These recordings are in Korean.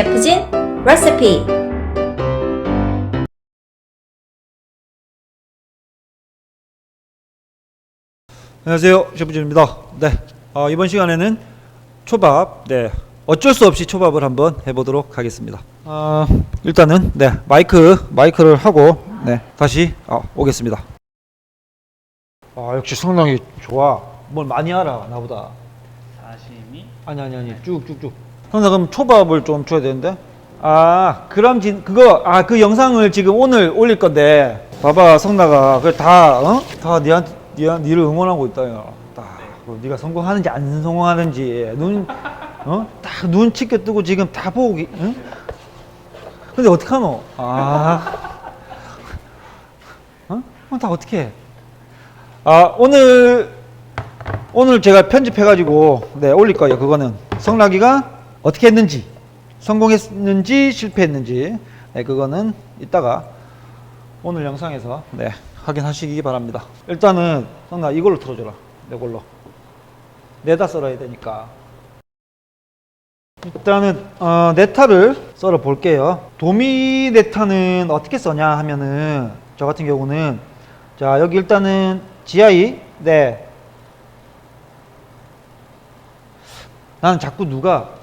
셰프진 레시피. 안녕하세요 셰프진입니다. 네 어, 이번 시간에는 초밥 네 어쩔 수 없이 초밥을 한번 해보도록 하겠습니다. 어, 일단은 네 마이크 마이크를 하고 네 다시 어, 오겠습니다. 아 역시 성능이 좋아. 뭘 많이 알아 나보다. 사시미 아니 아니 아니 쭉쭉쭉 성나 그럼 초밥을 좀 줘야 되는데 아 그럼 진 그거 아 그 영상을 지금 오늘 올릴 건데 봐봐 성나가 그다어다 니한테 니 니를 응원하고 있다 야. 딱 뭐, 네가 성공하는지 안 성공하는지 눈어딱 눈 치켜 뜨고 지금 다 보고 기- 응? 근데 어떡하노 아 어? 어, 다 어떻게 해? 아 오늘 오늘 제가 편집해 가지고 네 올릴 거예요. 그거는 성락이가 어떻게 했는지 성공했는지 실패했는지 네 그거는 이따가 오늘 영상에서 네 확인하시기 바랍니다. 일단은 성락 이걸로 틀어줘라. 이걸로 내다 썰어야 되니까. 일단은 어, 네타를 썰어 볼게요. 도미 네타는 어떻게 써냐 하면은 저 같은 경우는 자 여기 일단은 GI 네 나는 자꾸 누가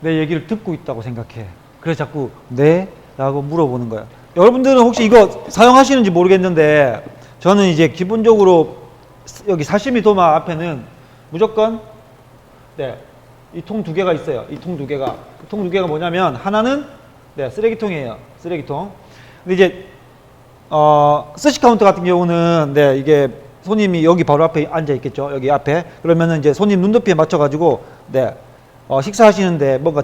내 얘기를 듣고 있다고 생각해. 그래서 자꾸 네? 라고 물어보는 거야. 여러분들은 혹시 이거 사용하시는지 모르겠는데 저는 이제 기본적으로 여기 사시미 도마 앞에는 무조건 네. 이 통 두 개가 있어요. 이 통 두 개가. 그통두 개가 뭐냐면 하나는 네, 쓰레기통이에요. 쓰레기통. 근데 이제 어, 스시 카운터 같은 경우는 네, 이게 손님이 여기 바로 앞에 앉아 있겠죠. 여기 앞에. 그러면은 이제 손님 눈높이에 맞춰 가지고 네. 어, 식사하시는데 뭔가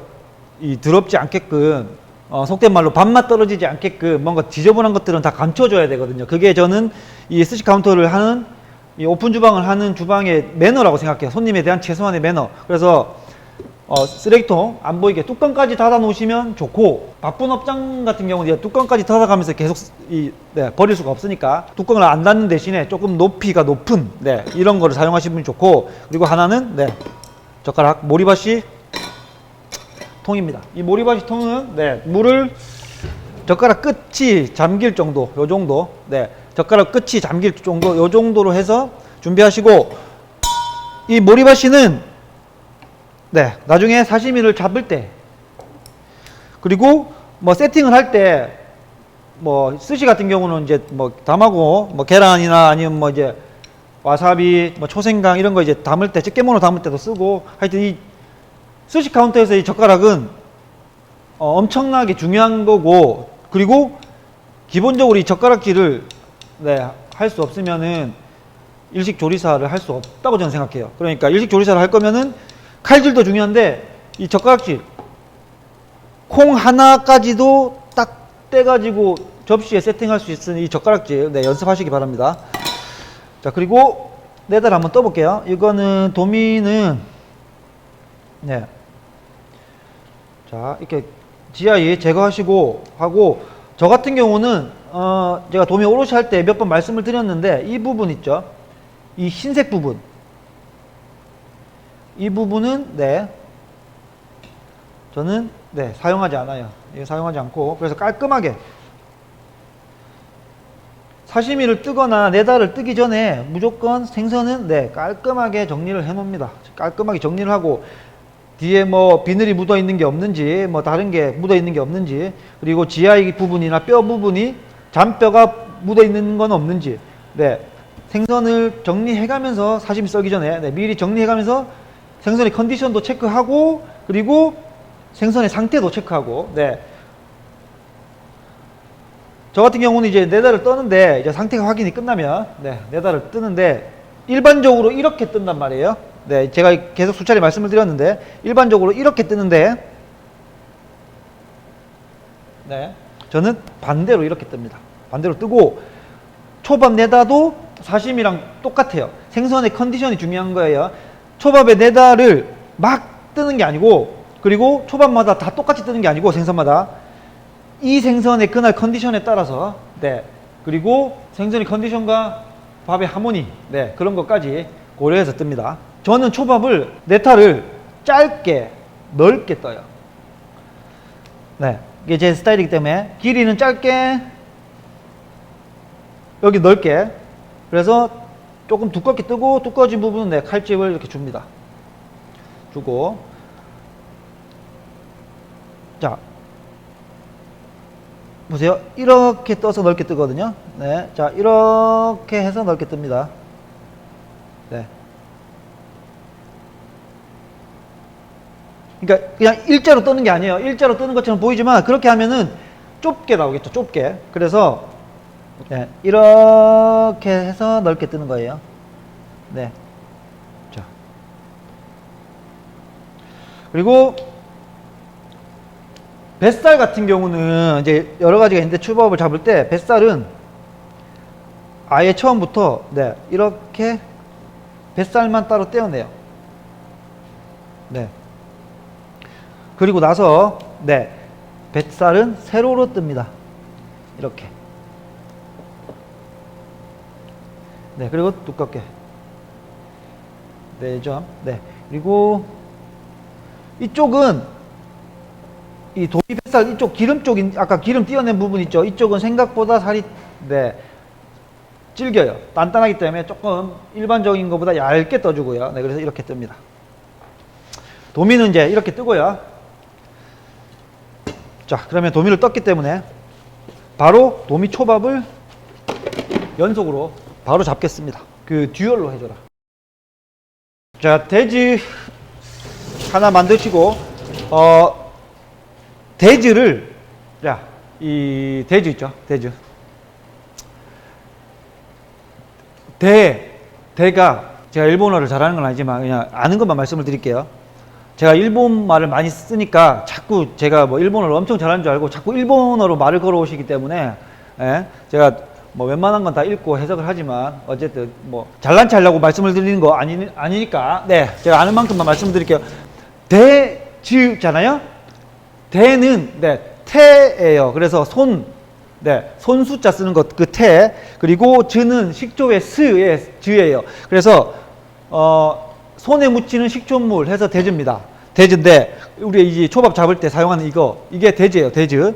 이 더럽지 않게끔 어, 속된 말로 밥맛 떨어지지 않게끔 뭔가 지저분한 것들은 다 감춰줘야 되거든요. 그게 저는 이 스시 카운터를 하는 이 오픈 주방을 하는 주방의 매너라고 생각해요. 손님에 대한 최소한의 매너. 그래서 어, 쓰레기통 안 보이게 뚜껑까지 닫아 놓으시면 좋고 바쁜 업장 같은 경우는 뚜껑까지 닫아가면서 계속 쓰- 이, 네, 버릴 수가 없으니까 뚜껑을 안 닫는 대신에 조금 높이가 높은 네, 이런 거를 사용하시면 면 좋고 그리고 하나는 네, 젓가락 모리바시 통입니다. 이 모리바시 통은 네, 물을 젓가락 끝이 잠길 정도, 요 정도, 네, 젓가락 끝이 잠길 정도, 요 정도로 해서 준비하시고 이 모리바시는 네, 나중에 사시미를 잡을 때 그리고 뭐 세팅을 할 때 뭐 스시 같은 경우는 이제 뭐 담하고 뭐 계란이나 아니면 뭐 이제 와사비, 뭐 초생강 이런 거 이제 담을 때 집게모노 담을 때도 쓰고 하여튼 이 스시 카운터에서 이 젓가락은 어, 엄청나게 중요한 거고 그리고 기본적으로 이 젓가락질을 네, 할 수 없으면은 일식 조리사를 할 수 없다고 저는 생각해요. 그러니까 일식 조리사를 할 거면은 칼질도 중요한데 이 젓가락질 콩 하나까지도 딱 떼가지고 접시에 세팅할 수 있는 이 젓가락질 네, 연습하시기 바랍니다. 자 그리고 네달 한번 떠볼게요. 이거는 도미는 네. 자 이렇게 GI 제거하시고 하고 저 같은 경우는 어 제가 도미 오롯이 할 때 몇 번 말씀을 드렸는데 이 부분 있죠. 이 흰색 부분 이 부분은 네 저는 네 사용하지 않아요. 이거 사용하지 않고 그래서 깔끔하게 사시미를 뜨거나 네다를 뜨기 전에 무조건 생선은 네 깔끔하게 정리를 해 놓습니다. 깔끔하게 정리를 하고 뒤에 뭐 비늘이 묻어 있는 게 없는지 뭐 다른 게 묻어 있는 게 없는지 그리고 지하의 부분이나 뼈 부분이 잔뼈가 묻어 있는 건 없는지 네 생선을 정리해 가면서 사시미 썰기 전에 네, 미리 정리해 가면서 생선의 컨디션도 체크하고 그리고 생선의 상태도 체크하고 네. 저 같은 경우는 이제 네달을 떠는데 이제 상태가 확인이 끝나면 네, 네달을 뜨는데 일반적으로 이렇게 뜬단 말이에요. 네, 제가 계속 수차례 말씀을 드렸는데 일반적으로 이렇게 뜨는데 네, 저는 반대로 이렇게 뜹니다. 반대로 뜨고 초밥 네다도 사심이랑 똑같아요. 생선의 컨디션이 중요한 거예요. 초밥의 네다를 막 뜨는 게 아니고 그리고 초밥마다 다 똑같이 뜨는 게 아니고 생선마다 이 생선의 그날 컨디션에 따라서 네 그리고 생선의 컨디션과 밥의 하모니 네 그런 것까지 고려해서 뜹니다. 저는 초밥을 네타를 짧게 넓게 떠요. 네. 이게 제 스타일이기 때문에 길이는 짧게 여기 넓게 그래서 조금 두껍게 뜨고 두꺼워진 부분은 네, 칼집을 이렇게 줍니다. 주고 자 보세요. 이렇게 떠서 넓게 뜨거든요. 네. 자, 이렇게 해서 넓게 뜹니다. 네. 그러니까 그냥 일자로 뜨는 게 아니에요. 일자로 뜨는 것처럼 보이지만 그렇게 하면은 좁게 나오겠죠. 좁게. 그래서 네, 이렇게 해서 넓게 뜨는 거예요. 네. 자. 그리고 뱃살 같은 경우는 이제 여러 가지가 있는데 추법을 잡을 때 뱃살은 아예 처음부터 네, 이렇게 뱃살만 따로 떼어내요. 네. 그리고 나서 네 뱃살은 세로로 뜹니다. 이렇게. 네 그리고 두껍게. 네 점. 네 그리고 이쪽은 이 도미 뱃살 이쪽 기름 쪽인 아까 기름 띄어낸 부분 있죠. 이쪽은 생각보다 살이 네 질겨요. 단단하기 때문에 조금 일반적인 것보다 얇게 떠주고요. 네 그래서 이렇게 뜹니다. 도미는 이제 이렇게 뜨고요. 자, 그러면 도미를 떴기 때문에 바로 도미 초밥을 연속으로 바로 잡겠습니다. 그 듀얼로 해줘라. 자, 돼지 하나 만드시고 어 돼지를 자, 이 돼지 있죠? 돼지. 대 대가 제가 일본어를 잘하는 건 아니지만 그냥 아는 것만 말씀을 드릴게요. 제가 일본 말을 많이 쓰니까 자꾸 제가 뭐 일본어를 엄청 잘하는 줄 알고 자꾸 일본어로 말을 걸어오시기 때문에 예, 제가 뭐 웬만한 건 다 읽고 해석을 하지만 어쨌든 뭐 잘난 체 하려고 말씀을 드리는 거 아니, 아니니까. 네 제가 아는 만큼만 말씀드릴게요. 대지잖아요? 대는 네 태예요. 그래서 손 네, 손 숫자 쓰는 것 그 태. 그리고 즈는 식조의 스의 즈예요. 그래서 어 손에 묻히는 식초물 해서 대즈입니다. 대즈인데 우리 이 초밥 잡을 때 사용하는 이거 이게 대즈예요. 대즈.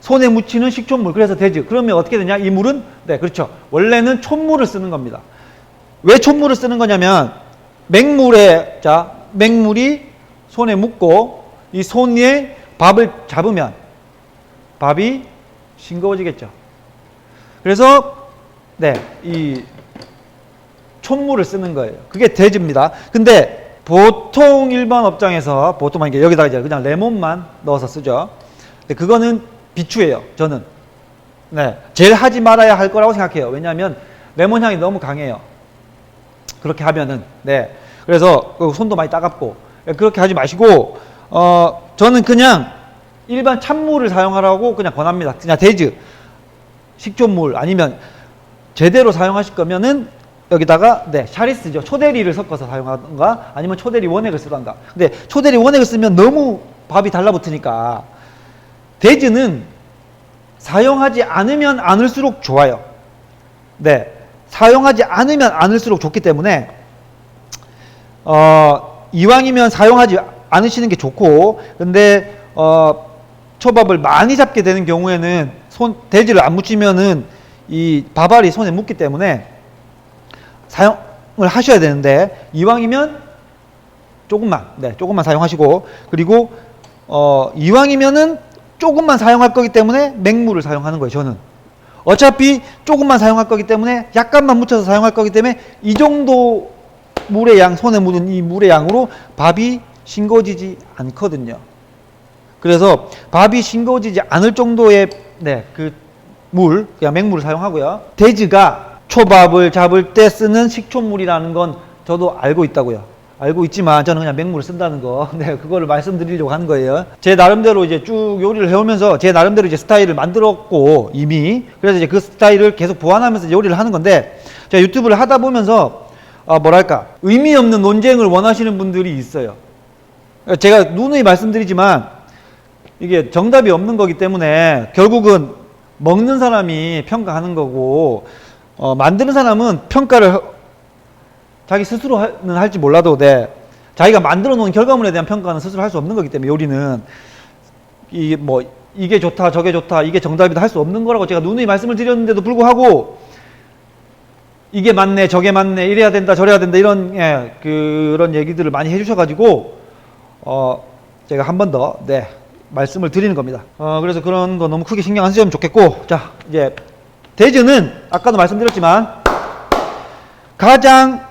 손에 묻히는 식초물 그래서 대즈. 그러면 어떻게 되냐? 이 물은 네 그렇죠. 원래는 촛물을 쓰는 겁니다. 왜 촛물을 쓰는 거냐면 맹물에 자 맹물이 손에 묻고 이손 위에 밥을 잡으면 밥이 싱거워지겠죠. 그래서 네이 촛물을 쓰는 거예요. 그게 대지입니다. 근데 보통 일반 업장에서 보통 만약에 여기다가 이제 그냥 레몬만 넣어서 쓰죠. 근데 그거는 비추예요. 저는. 네. 제일 하지 말아야 할 거라고 생각해요. 왜냐하면 레몬 향이 너무 강해요. 그렇게 하면은. 네. 그래서 그 손도 많이 따갑고. 그렇게 하지 마시고, 어, 저는 그냥 일반 찬물을 사용하라고 그냥 권합니다. 그냥 대즈. 식초물 아니면 제대로 사용하실 거면은 여기다가 네 샤리스죠. 초대리를 섞어서 사용하던가 아니면 초대리 원액을 쓰던가. 근데 초대리 원액을 쓰면 너무 밥이 달라붙으니까 대즈는 사용하지 않으면 않을수록 좋아요. 네 사용하지 않으면 않을수록 좋기 때문에 어 이왕이면 사용하지 않으시는 게 좋고 근데 어 초밥을 많이 잡게 되는 경우에는 손 대지를 안 묻히면은 이 밥알이 손에 묻기 때문에 사용을 하셔야 되는데 이왕이면 조금만 네 조금만 사용하시고 그리고 어 이왕이면은 조금만 사용할 거기 때문에 맹물을 사용하는 거예요 저는. 어차피 조금만 사용할 거기 때문에 약간만 묻혀서 사용할 거기 때문에 이 정도 물의 양 손에 묻은 이 물의 양으로 밥이 싱거워지지 않거든요. 그래서 밥이 싱거워지지 않을 정도의 네 그 물 그냥 맹물을 사용하고요. 돼지가 초밥을 잡을 때 쓰는 식초물이라는 건 저도 알고 있다고요. 알고 있지만 저는 그냥 맹물을 쓴다는 거. 네, 그거를 말씀드리려고 하는 거예요. 제 나름대로 이제 쭉 요리를 해오면서 제 나름대로 이제 스타일을 만들었고 이미 그래서 이제 그 스타일을 계속 보완하면서 요리를 하는 건데 제가 유튜브를 하다 보면서 어, 뭐랄까 의미 없는 논쟁을 원하시는 분들이 있어요. 제가 누누이 말씀드리지만 이게 정답이 없는 거기 때문에 결국은 먹는 사람이 평가하는 거고 어, 만드는 사람은 평가를 자기 스스로는 할지 몰라도 돼. 자기가 만들어 놓은 결과물에 대한 평가는 스스로 할 수 없는 거기 때문에 요리는 이게 뭐 이게 좋다 저게 좋다 이게 정답이다 할 수 없는 거라고 제가 누누이 말씀을 드렸는데도 불구하고 이게 맞네 저게 맞네 이래야 된다 저래야 된다 이런 예, 그런 얘기들을 많이 해주셔가지고 어 제가 한 번 더 네 말씀을 드리는 겁니다. 어 그래서 그런 거 너무 크게 신경 안 쓰시면 좋겠고 자 이제 대즈는 아까도 말씀드렸지만 가장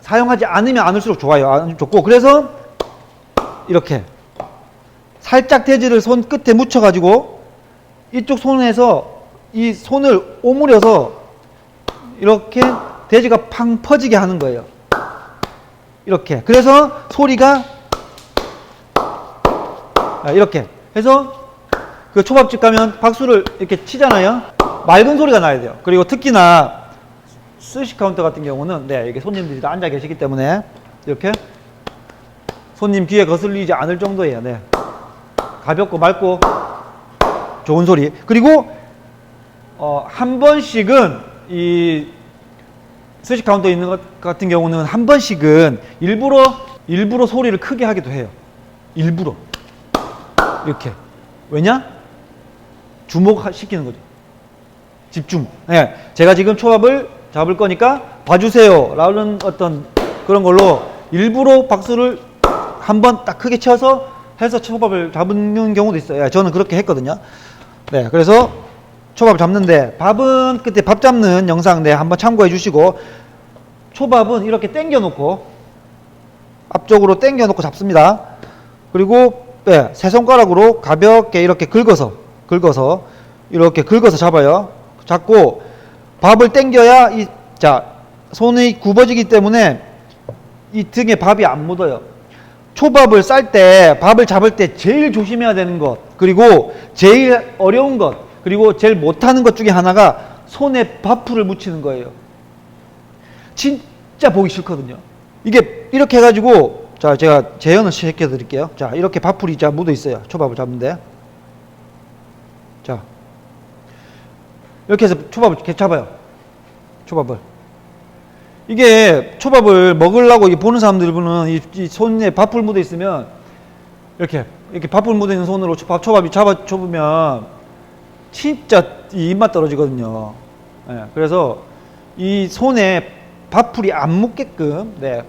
사용하지 않으면 않을수록 좋아요. 안 좋고 그래서 이렇게 살짝 대지를 손 끝에 묻혀 가지고 이쪽 손에서 이 손을 오므려서 이렇게 돼지가 팡 퍼지게 하는 거예요. 이렇게. 그래서 소리가 아, 이렇게 해서 그 초밥집 가면 박수를 이렇게 치잖아요. 맑은 소리가 나야 돼요. 그리고 특히나 스시 카운터 같은 경우는 네, 이게 손님들이 다 앉아 계시기 때문에 이렇게 손님 귀에 거슬리지 않을 정도예요. 네. 가볍고 맑고 좋은 소리. 그리고 어, 한 번씩은 이 스시 카운터에 있는 것 같은 경우는 한 번씩은 일부러 일부러 소리를 크게 하기도 해요. 일부러 이렇게 왜냐? 주목시키는 거죠. 집중. 예, 제가 지금 초밥을 잡을 거니까 봐주세요. 라는 어떤 그런 걸로 일부러 박수를 한 번 딱 크게 쳐서 해서 초밥을 잡는 경우도 있어요. 예, 저는 그렇게 했거든요. 네, 그래서 초밥 잡는데 밥은 그때 밥 잡는 영상 네 한번 참고해 주시고 초밥은 이렇게 당겨 놓고 앞쪽으로 당겨 놓고 잡습니다. 그리고 네, 세 손가락으로 가볍게 이렇게 긁어서 긁어서 이렇게 긁어서 잡아요. 잡고 밥을 당겨야 이 자 손이 굽어지기 때문에 이 등에 밥이 안 묻어요. 초밥을 쌀 때 밥을 잡을 때 제일 조심해야 되는 것 그리고 제일 어려운 것 그리고 제일 못하는 것 중에 하나가 손에 밥풀을 묻히는 거예요. 진짜 보기 싫거든요. 이게 이렇게 해가지고 자 제가 재현을 시켜 드릴게요. 자 이렇게 밥풀이 자 묻어 있어요. 초밥을 잡는데 자 이렇게 해서 초밥을 이렇게 잡아요. 초밥을 이게 초밥을 먹으려고 이 보는 사람들은 이, 이 손에 밥풀 묻어 있으면 이렇게 이렇게 밥풀 묻어 있는 손으로 밥 초밥이 잡아 줘보면 진짜 이 입맛 떨어지거든요. 예, 그래서 이 손에 밥풀이 안 묻게끔 네,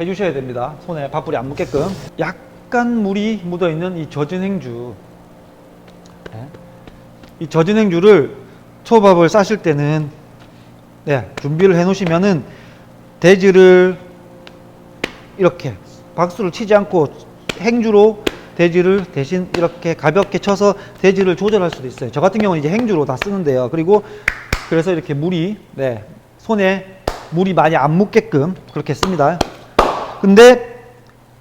해주셔야 됩니다. 손에 밥풀이 안 묻게끔 약간 물이 묻어 있는 이 젖은 행주. 네. 이 젖은 행주를 초밥을 싸실 때는 네, 준비를 해 놓으시면은 돼지를 이렇게 박수를 치지 않고 행주로 돼지를 대신 이렇게 가볍게 쳐서 돼지를 조절할 수도 있어요. 저 같은 경우는 이제 행주로 다 쓰는데요. 그리고 그래서 이렇게 물이 네, 손에 물이 많이 안 묻게끔 그렇게 씁니다. 근데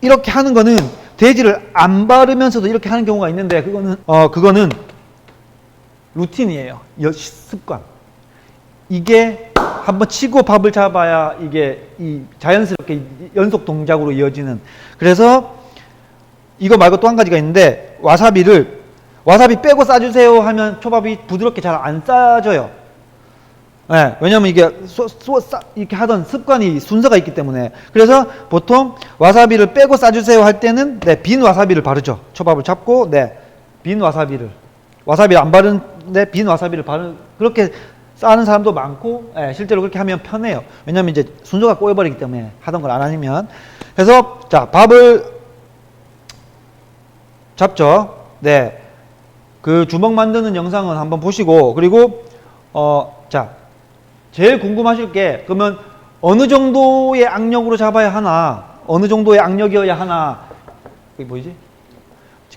이렇게 하는 거는 돼지를 안 바르면서도 이렇게 하는 경우가 있는데 그거는 어 그거는 루틴이에요. 여- 습관. 이게 한번 치고 밥을 잡아야 이게 이 자연스럽게 연속 동작으로 이어지는. 그래서 이거 말고 또 한 가지가 있는데 와사비를 와사비 빼고 싸주세요 하면 초밥이 부드럽게 잘 안 싸져요. 네, 왜냐면 이게 쏘, 쏘, 싸, 이렇게 하던 습관이 순서가 있기 때문에 그래서 보통 와사비를 빼고 싸주세요 할 때는 네, 빈 와사비를 바르죠. 초밥을 잡고 네, 빈 와사비를 와사비 안 바르는데 빈 와사비를 바르 그렇게 싸는 사람도 많고 예, 실제로 그렇게 하면 편해요. 왜냐면 이제 순서가 꼬여버리기 때문에 하던 걸 안 하면 그래서 자 밥을 잡죠. 네. 그 주먹 만드는 영상은 한번 보시고 그리고 어 자 제일 궁금하실 게 그러면 어느 정도의 악력으로 잡아야 하나 어느 정도의 악력이어야 하나 그게 뭐지?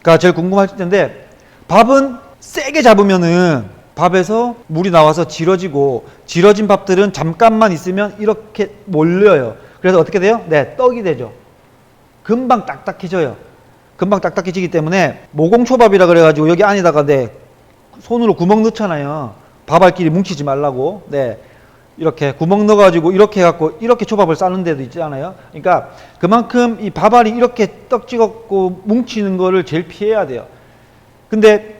가 제일 궁금하실 텐데 밥은 세게 잡으면은 밥에서 물이 나와서 질어지고 질어진 밥들은 잠깐만 있으면 이렇게 몰려요. 그래서 어떻게 돼요? 네, 떡이 되죠. 금방 딱딱해져요. 금방 딱딱해지기 때문에 모공초밥이라 그래가지고 여기 안에다가 네 손으로 구멍 넣잖아요. 밥알끼리 뭉치지 말라고. 네. 이렇게 구멍 넣어가지고 이렇게 해갖고 이렇게 초밥을 싸는 데도 있잖아요. 그러니까 그만큼 이 밥알이 이렇게 떡 찍었고 뭉치는 거를 제일 피해야 돼요. 근데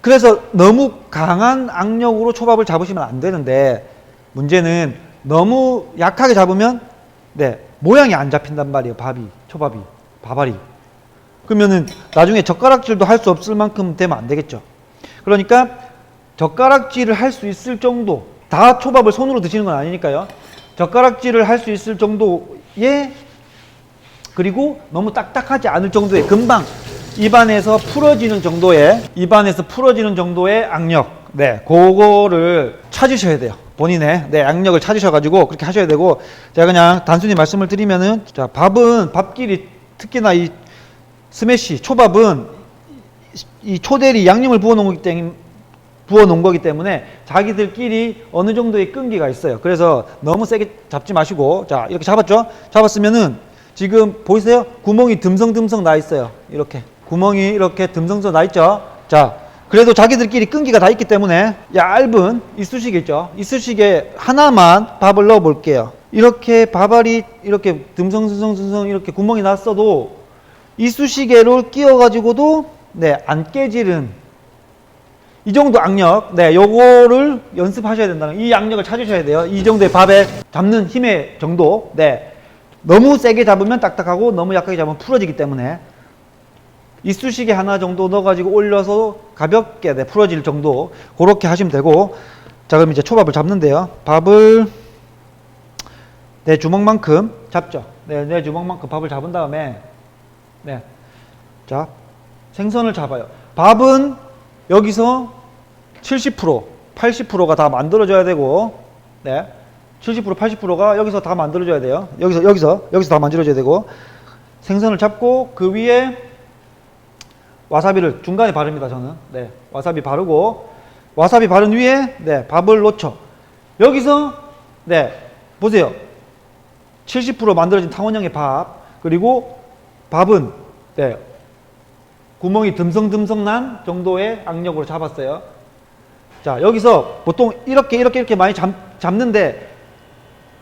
그래서 너무 강한 악력으로 초밥을 잡으시면 안 되는데 문제는 너무 약하게 잡으면 네 모양이 안 잡힌단 말이에요. 밥이 초밥이 밥알이 그러면은 나중에 젓가락질도 할 수 없을 만큼 되면 안 되겠죠. 그러니까 젓가락질을 할 수 있을 정도 다 초밥을 손으로 드시는 건 아니니까요. 젓가락질을 할 수 있을 정도의 그리고 너무 딱딱하지 않을 정도의 금방 입안에서 풀어지는 정도의 입안에서 풀어지는 정도의 악력 네 그거를 찾으셔야 돼요 본인의 네 악력을 찾으셔가지고 그렇게 하셔야 되고 제가 그냥 단순히 말씀을 드리면은 자 밥은 밥끼리 특히나 이 스매시 초밥은 이 초대리 양념을 부어 놓은 거기 때문에 부어 놓은 거기 때문에 자기들끼리 어느 정도의 끈기가 있어요. 그래서 너무 세게 잡지 마시고 자 이렇게 잡았죠? 잡았으면은 지금 보이세요? 구멍이 듬성듬성 나 있어요. 이렇게 구멍이 이렇게 듬성듬성 나 있죠? 자 그래도 자기들끼리 끈기가 다 있기 때문에 얇은 이쑤시개 있죠? 이쑤시개 하나만 밥을 넣어 볼게요. 이렇게 밥알이 이렇게 듬성듬성듬성 이렇게 구멍이 났어도 이쑤시개를 끼워 가지고도 네 안 깨지는 이 정도 악력, 네, 요거를 연습하셔야 된다는, 이 악력을 찾으셔야 돼요. 이 정도의 밥에 잡는 힘의 정도, 네. 너무 세게 잡으면 딱딱하고 너무 약하게 잡으면 풀어지기 때문에 이쑤시개 하나 정도 넣어가지고 올려서 가볍게 네, 풀어질 정도, 그렇게 하시면 되고, 자, 그럼 이제 초밥을 잡는데요. 밥을 내 주먹만큼 잡죠. 네, 내 주먹만큼 밥을 잡은 다음에, 네. 자, 생선을 잡아요. 밥은 여기서 70%, 80%가 다 만들어져야 되고, 네. 70%, 80%가 여기서 다 만들어져야 돼요. 여기서, 여기서, 여기서 다 만들어져야 되고, 생선을 잡고 그 위에 와사비를 중간에 바릅니다, 저는. 네. 와사비 바르고, 와사비 바른 위에, 네. 밥을 놓죠. 여기서, 네. 보세요. 70% 만들어진 탕원형의 밥, 그리고 밥은, 네. 구멍이 듬성듬성 난 정도의 악력으로 잡았어요. 자, 여기서 보통 이렇게 이렇게 이렇게 많이 잡, 잡는데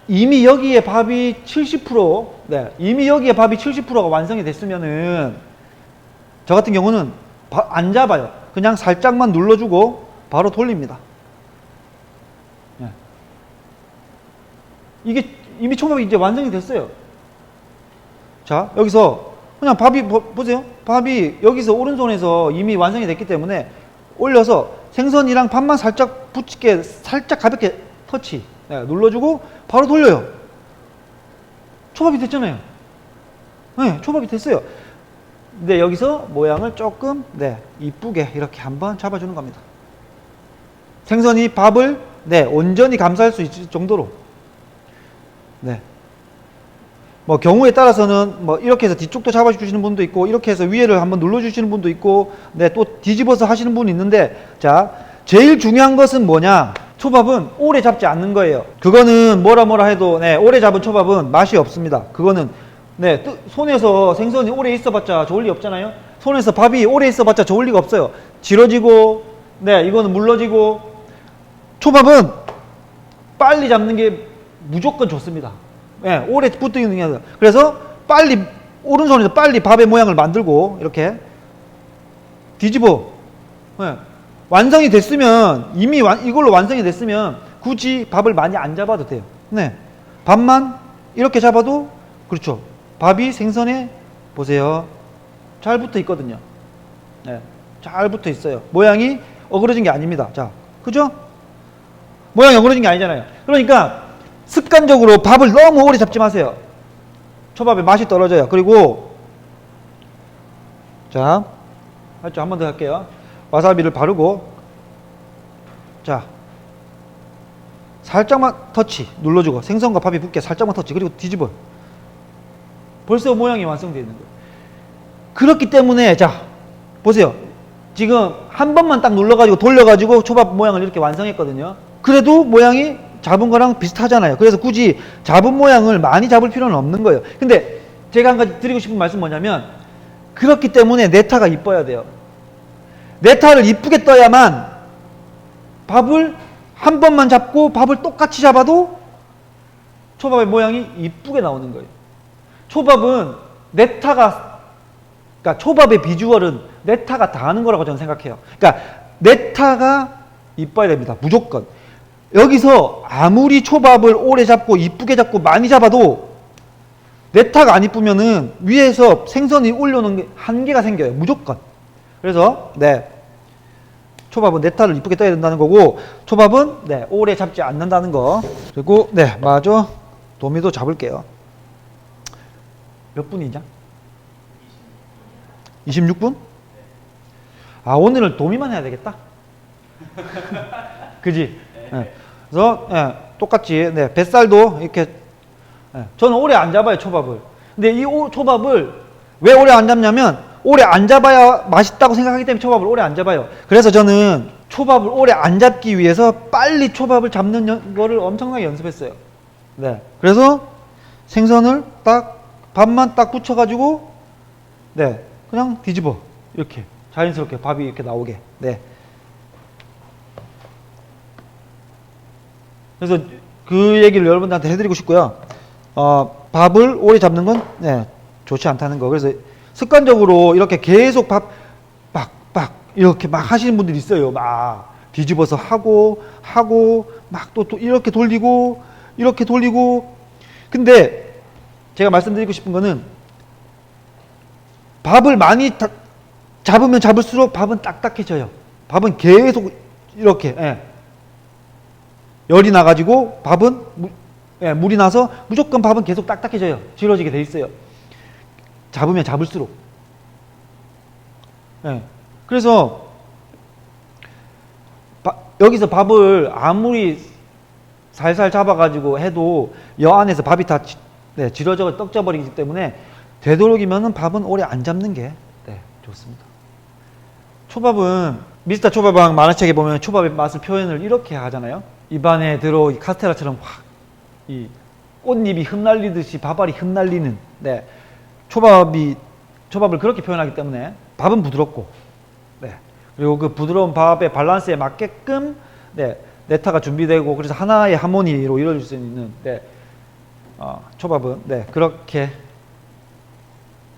이미 여기에 밥이 70% 네, 이미 여기에 밥이 70%가 완성이 됐으면은 저 같은 경우는 바- 안 잡아요. 그냥 살짝만 눌러주고 바로 돌립니다. 네. 이게 이미 초밥이 이제 완성이 됐어요. 자, 여기서 그냥 밥이 보, 보세요. 밥이 여기서 오른손에서 이미 완성이 됐기 때문에 올려서 생선이랑 밥만 살짝 붙게 살짝 가볍게 터치 네, 눌러주고 바로 돌려요. 초밥이 됐잖아요. 네, 초밥이 됐어요. 근데 여기서 모양을 조금 네 이쁘게 이렇게 한번 잡아주는 겁니다. 생선이 밥을 네 온전히 감쌀 수 있을 정도로 네. 뭐 경우에 따라서는 뭐 이렇게 해서 뒤쪽도 잡아주시는 분도 있고 이렇게 해서 위에를 한번 눌러주시는 분도 있고 네 또 뒤집어서 하시는 분이 있는데 자 제일 중요한 것은 뭐냐 초밥은 오래 잡지 않는 거예요 그거는 뭐라 뭐라 해도 네 오래 잡은 초밥은 맛이 없습니다 그거는 네 뜨- 손에서 생선이 오래 있어봤자 좋을 리 없잖아요 손에서 밥이 오래 있어봤자 좋을 리가 없어요 지러지고 네 이거는 물러지고 초밥은 빨리 잡는 게 무조건 좋습니다. 예, 오래 붙어 있는 게. 그래서 빨리 오른손에서 빨리 밥의 모양을 만들고 이렇게 뒤집어. 예, 완성이 됐으면 이미 완- 이걸로 완성이 됐으면 굳이 밥을 많이 안 잡아도 돼요. 네, 밥만 이렇게 잡아도 그렇죠. 밥이 생선에 보세요. 잘 붙어 있거든요. 네, 잘 붙어 있어요. 모양이 어그러진 게 아닙니다. 자, 그죠? 모양이 어그러진 게 아니잖아요. 그러니까 습관적으로 밥을 너무 오래 잡지 마세요. 초밥의 맛이 떨어져요. 그리고 자, 한 번 더 할게요. 와사비를 바르고 자, 살짝만 터치 눌러주고 생선과 밥이 붙게 살짝만 터치 그리고 뒤집어. 벌써 모양이 완성되어 있는 거예요. 그렇기 때문에 자 보세요. 지금 한 번만 딱 눌러가지고 돌려가지고 초밥 모양을 이렇게 완성했거든요. 그래도 모양이 잡은 거랑 비슷하잖아요. 그래서 굳이 잡은 모양을 많이 잡을 필요는 없는 거예요. 근데 제가 한 가지 드리고 싶은 말씀 뭐냐면 그렇기 때문에 네타가 이뻐야 돼요. 네타를 이쁘게 떠야만 밥을 한 번만 잡고 밥을 똑같이 잡아도 초밥의 모양이 이쁘게 나오는 거예요. 초밥은 네타가 그러니까 초밥의 비주얼은 네타가 다 하는 거라고 저는 생각해요. 그러니까 네타가 이뻐야 됩니다. 무조건. 여기서 아무리 초밥을 오래 잡고 이쁘게 잡고 많이 잡아도 네타가 안 이쁘면은 위에서 생선이 올려놓은 게 한계가 생겨요. 무조건. 그래서 네 초밥은 네타를 이쁘게 떠야 된다는 거고 초밥은 네 오래 잡지 않는다는 거. 그리고 네 맞아 도미도 잡을게요. 몇 분이냐? 26분? 아 오늘은 도미만 해야 되겠다. 그지? 예. 그래서 예, 똑같이 네, 뱃살도 이렇게 예, 저는 오래 안 잡아요 초밥을. 근데 이 오- 초밥을 왜 오래 안 잡냐면 오래 안 잡아야 맛있다고 생각하기 때문에 초밥을 오래 안 잡아요. 그래서 저는 초밥을 오래 안 잡기 위해서 빨리 초밥을 잡는 연- 거를 엄청나게 연습했어요. 네. 그래서 생선을 딱 밥만 딱 붙여가지고 네 그냥 뒤집어 이렇게 자연스럽게 밥이 이렇게 나오게. 네. 그래서 그 얘기를 여러분들한테 해드리고 싶고요. 어, 밥을 오래 잡는 건 네, 좋지 않다는 거. 그래서 습관적으로 이렇게 계속 밥 빡빡 이렇게 막 하시는 분들이 있어요. 막 뒤집어서 하고 하고 막또 이렇게 돌리고 이렇게 돌리고 근데 제가 말씀드리고 싶은 거는 밥을 많이 다- 잡으면 잡을수록 밥은 딱딱해져요. 밥은 계속 이렇게 예. 열이 나가지고 밥은 무- 예, 물이 나서 무조건 밥은 계속 딱딱해져요. 질어지게 돼 있어요. 잡으면 잡을수록. 예. 그래서 바- 여기서 밥을 아무리 살살 잡아가지고 해도 여 안에서 밥이 다 지, 네, 질어져 떡져 버리기 때문에 되도록이면은 밥은 오래 안 잡는 게 네, 좋습니다. 초밥은 미스터 초밥왕 만화책에 보면 초밥의 맛을 표현을 이렇게 하잖아요. 입안에 들어 이 카스테라처럼 확 이 꽃잎이 흩날리듯이 밥알이 흩날리는 네. 초밥이 초밥을 그렇게 표현하기 때문에 밥은 부드럽고 네. 그리고 그 부드러운 밥의 밸런스에 맞게끔 네. 네타가 준비되고 그래서 하나의 하모니로 이루어질 수 있는 네. 어, 초밥은 네. 그렇게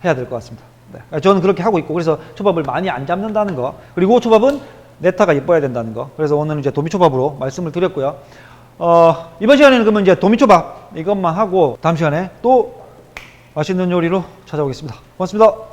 해야 될 것 같습니다. 네. 저는 그렇게 하고 있고 그래서 초밥을 많이 안 잡는다는 거 그리고 초밥은 네타가 이뻐야 된다는 거 그래서 오늘은 이제 도미초밥으로 말씀을 드렸고요. 어, 이번 시간에는 그러면 이제 도미초밥 이것만 하고 다음 시간에 또 맛있는 요리로 찾아오겠습니다. 고맙습니다.